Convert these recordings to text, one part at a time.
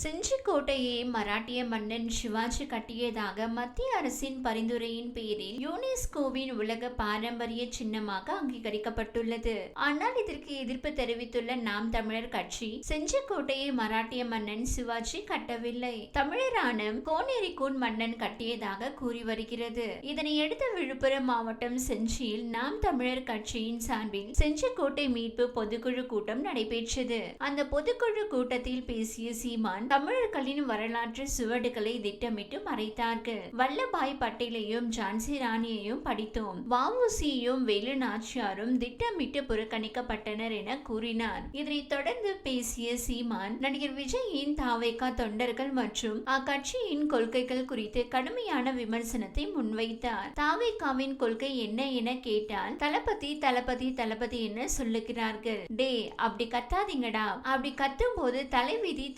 செஞ்சிக்கோட்டையை மராட்டிய மன்னன் சிவாஜி கட்டியதாக மத்திய அரசின் பரிந்துரையின் பேரில் யுனெஸ்கோவின் உலக பாரம்பரிய சின்னமாக அங்கீகரிக்கப்பட்டுள்ளது. ஆனால் இதற்கு எதிர்ப்பு தெரிவித்துள்ள நாம் தமிழர் கட்சி செஞ்சிக்கோட்டையை மராட்டிய மன்னன் சிவாஜி கட்டவில்லை. தமிழரான கோனேரிக்கூன் மன்னன் கட்டியதாக கூறி வருகிறது. இதனையடுத்து விழுப்புரம் மாவட்டம் செஞ்சியில் நாம் தமிழர் கட்சியின் சார்பில் செஞ்சிக்கோட்டை மீட்பு பொதுக்குழு கூட்டம் நடைபெற்றது. அந்த பொதுக்குழு கூட்டத்தில் பேசிய சீமான் தமிழர்களின் வரலாற்று சுவடுகளை திட்டமிட்டு மறைத்தார்கள். வல்லபாய் பட்டேலையும் ஜான்சி ராணியையும் படித்தோம். வஉசியும் வேலு நாச்சியாரும் திட்டமிட்டு புறக்கணிக்கப்பட்டனர் என கூறினார். இதனைத் தொடர்ந்து பேசிய சீமான் நடிகர் விஜயின் தாவேகா தொண்டர்கள் மற்றும் அக்கட்சியின் கொள்கைகள் குறித்து கடுமையான விமர்சனத்தை முன்வைத்தார். தாவேகாவின் கொள்கை என்ன என கேட்டால் தளபதி தளபதி தளபதி என சொல்லுகிறார்கள். டே அப்படி கத்தாதீங்கடா. அப்படி கத்தும் போது தலைவிதி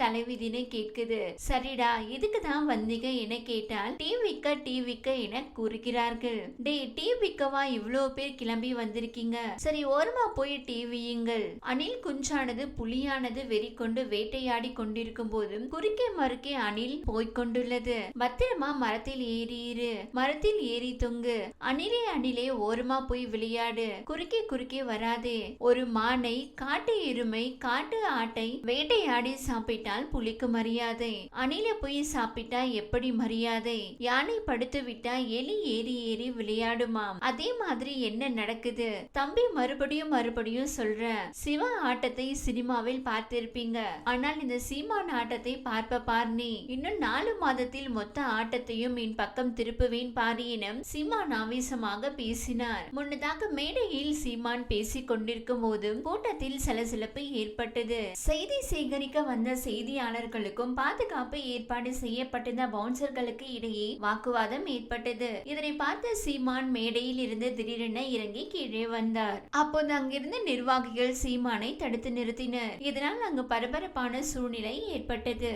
தலைவிதின்னு கேட்குது? சரிடா இதுக்கு தான் வந்தீங்க? என கேட்டால் டீ விக்க டீ விக்க என கூறுகிறார்கள். டே டீ விக்கவா இவ்வளோ பேர் கிளம்பி வந்திருக்கீங்க. சரி ஓரமா போய் டீ வியுங்கள். அணில் குஞ்சானது புலியானது வெறி கொண்டு வேட்டையாடி கொண்டிருக்கும் போது குறுக்கே மறுக்கே அணில் போய்கொண்டுள்ளது பத்திரமா மரத்தில் ஏறியிரு மரத்தில் ஏறி தொங்கு. அணிலே அணிலே ஓரமா போய் விளையாடு. குறுக்கே குறுக்கே வராதே. ஒரு மானை காட்டு எருமை காட்டு ஆட்டை வேட்டையாடி சாப்பிட்டால் புலிக்கு யானைக்கு மரியாதை. அணில போய் சாப்பிட்டா எப்படி மரியாதை? யானை படுத்து விட்டா எலி ஏறி ஏறி விளையாடுமாம். அதே மாதிரி என்ன நடக்குது? தம்பி மறுபடியும் மறுபடியும் சொல்ற சிவா ஆட்டத்தை சினிமாவில் பார்த்திருப்பீங்க. ஆனால் இந்த சீமான் ஆட்டத்தை பார்ப்ப பார்னி இன்னும் நாலு மாதத்தில் மொத்த ஆட்டத்தையும் என் பக்கம் திருப்புவேன் பாரு சீமான் ஆவேசமாக பேசினார். முன்னதாக மேடையில் சீமான் பேசிக் கொண்டிருக்கும் போது கூட்டத்தில் சலசலப்பு ஏற்பட்டது. செய்தி சேகரிக்க வந்த செய்தியாளர் செய்தியாளர்களுக்கும் பாதுகாப்பு ஏற்பாடு செய்யப்பட்டிருந்த பவுன்சர்களுக்கு இடையே வாக்குவாதம் ஏற்பட்டது. இதனை பார்த்த சீமான் மேடையில் இருந்து திடீரென இறங்கி கீழே வந்தார். அப்போது அங்கிருந்த நிர்வாகிகள் சீமானை தடுத்து நிறுத்தினர். இதனால் அங்கு பரபரப்பான சூழ்நிலை ஏற்பட்டது.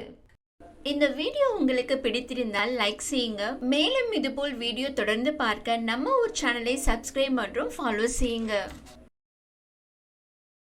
இந்த வீடியோ உங்களுக்கு பிடித்திருந்தால் லைக் செய்யுங்க. மேலும் இதுபோல் வீடியோ தொடர்ந்து பார்க்க நம்ம ஒரு சேனலை சப்ஸ்கிரைப் மற்றும் ஃபாலோ செய்யுங்க.